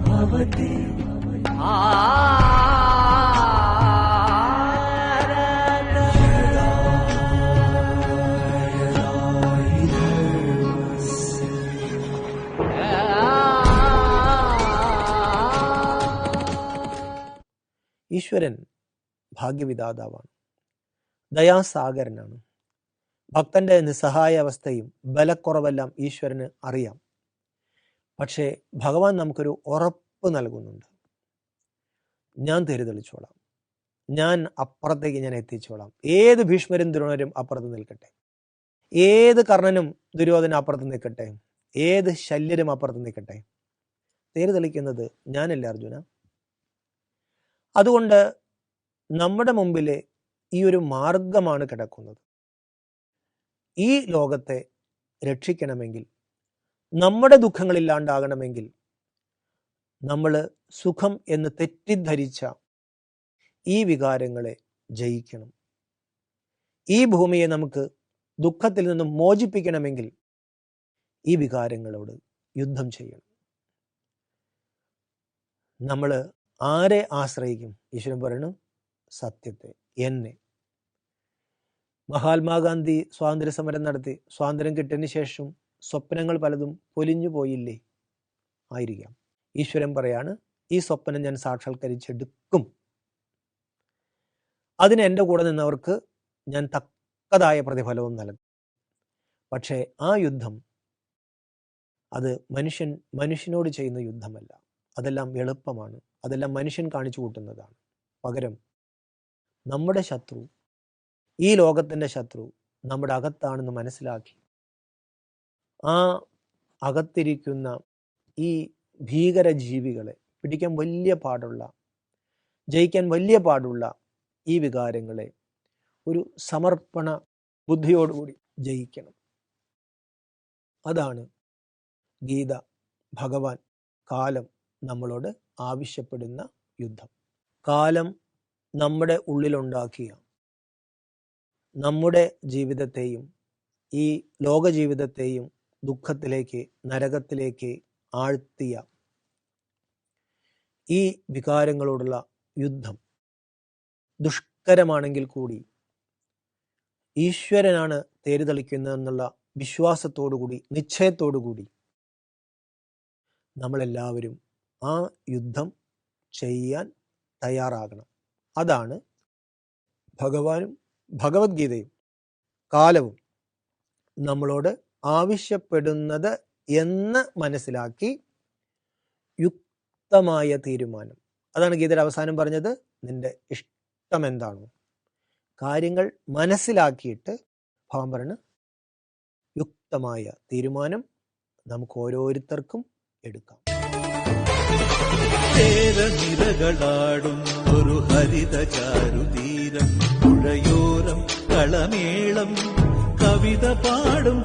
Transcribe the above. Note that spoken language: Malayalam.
भवति ഈശ്വരൻ ഭാഗ്യവിധാതാവാണ് ദയാസാഗരനാണ് ഭക്തന്റെ നിസ്സഹായ അവസ്ഥയും ബലക്കുറവെല്ലാം ഈശ്വരന് അറിയാം. പക്ഷേ ഭഗവാൻ നമുക്കൊരു ഉറപ്പ് നൽകുന്നുണ്ട്. ഞാൻ തെരുതെളിച്ചോളാം. ഞാൻ അപ്പുറത്തേക്ക് ഞാൻ എത്തിച്ചോളാം. ഏത് ഭീഷ്മരും ദ്രോണരും അപ്പുറത്ത് നിൽക്കട്ടെ. ഏത് കർണനും ദുര്യോധന അപ്പുറത്ത് നിൽക്കട്ടെ. ഏത് ശല്യരും അപ്പുറത്ത് നിൽക്കട്ടെ. തേര് തെളിക്കുന്നത് ഞാനല്ല അർജുന? അതുകൊണ്ട് നമ്മുടെ മുമ്പിൽ ഈ ഒരു മാർഗമാണ് കിടക്കുന്നത്. ഈ ലോകത്തെ രക്ഷിക്കണമെങ്കിൽ നമ്മുടെ ദുഃഖങ്ങളില്ലാണ്ടാകണമെങ്കിൽ നമ്മൾ സുഖം എന്ന് തെറ്റിദ്ധരിച്ച ഈ വികാരങ്ങളെ ജയിക്കണം. ഈ ഭൂമിയെ നമുക്ക് ദുഃഖത്തിൽ നിന്നും മോചിപ്പിക്കണമെങ്കിൽ ഈ വികാരങ്ങളോട് യുദ്ധം ചെയ്യണം. നമ്മൾ ആരെ ആശ്രയിക്കും? ഈശ്വരൻ പറയണം സത്യത്തെ എന്നെ. മഹാത്മാഗാന്ധി സ്വാതന്ത്ര്യ സമരം നടത്തി. സ്വാതന്ത്ര്യം കിട്ടിയതിന് ശേഷം സ്വപ്നങ്ങൾ പലതും പൊലിഞ്ഞു പോയില്ലേ? ആയിരിക്കാം. ഈശ്വരൻ പറയാണ് ഈ സ്വപ്നം ഞാൻ സാക്ഷാത്കരിച്ചെടുക്കും. അതിന് എന്റെ കൂടെ നിന്നവർക്ക് ഞാൻ തക്കതായ പ്രതിഫലവും നൽകും. പക്ഷേ ആ യുദ്ധം അത് മനുഷ്യൻ മനുഷ്യനോട് ചെയ്യുന്ന യുദ്ധമല്ല. അതെല്ലാം എളുപ്പമാണ്. അതെല്ലാം മനുഷ്യൻ കാണിച്ചു കൂട്ടുന്നതാണ്. പകരം നമ്മുടെ ശത്രു ഈ ലോകത്തിന്റെ ശത്രു നമ്മുടെ അകത്താണെന്ന് മനസ്സിലാക്കി. ആ അകത്തിരിക്കുന്ന ഈ ഭീകര ജീവികളെ പിടിക്കാൻ വലിയ പാടുള്ള ജയിക്കാൻ വലിയ പാടുള്ള ഈ വികാരങ്ങളെ ഒരു സമർപ്പണ ബുദ്ധിയോടുകൂടി ജയിക്കണം. അതാണ് ഗീത ഭഗവാൻ കാലം നമ്മളോട് ആവശ്യപ്പെടുന്ന യുദ്ധം. കാലം നമ്മുടെ ഉള്ളിലുണ്ടാക്കിയ നമ്മുടെ ജീവിതത്തെയും ഈ ലോക ജീവിതത്തെയും ദുഃഖത്തിലേക്ക് നരകത്തിലേക്ക് ആഴ്ത്തിയ ഈ വികാരങ്ങളോടുള്ള യുദ്ധം ദുഷ്കരമാണെങ്കിൽ കൂടി ഈശ്വരനാണ് തേരുതളിക്കുന്നതെന്നുള്ള വിശ്വാസത്തോടുകൂടി നിശ്ചയത്തോടുകൂടി നമ്മളെല്ലാവരും ആ യുദ്ധം ചെയ്യാൻ തയ്യാറാകണം. അതാണ് ഭഗവാനും ഭഗവത്ഗീതയും കാലവും നമ്മളോട് ആവശ്യപ്പെടുന്നത് എന്ന് മനസ്സിലാക്കി യുക്തമായ തീരുമാനം. അതാണ് ഗീതയുടെ അവസാനം പറഞ്ഞത് നിന്റെ ഇഷ്ടം എന്താണ് കാര്യങ്ങൾ മനസ്സിലാക്കിയിട്ട് പറഞ്ഞ് യുക്തമായ തീരുമാനം നമുക്ക് ഓരോരുത്തർക്കും എടുക്കാം. ഒരു ഹരിത களமேளம். கவித பாடும்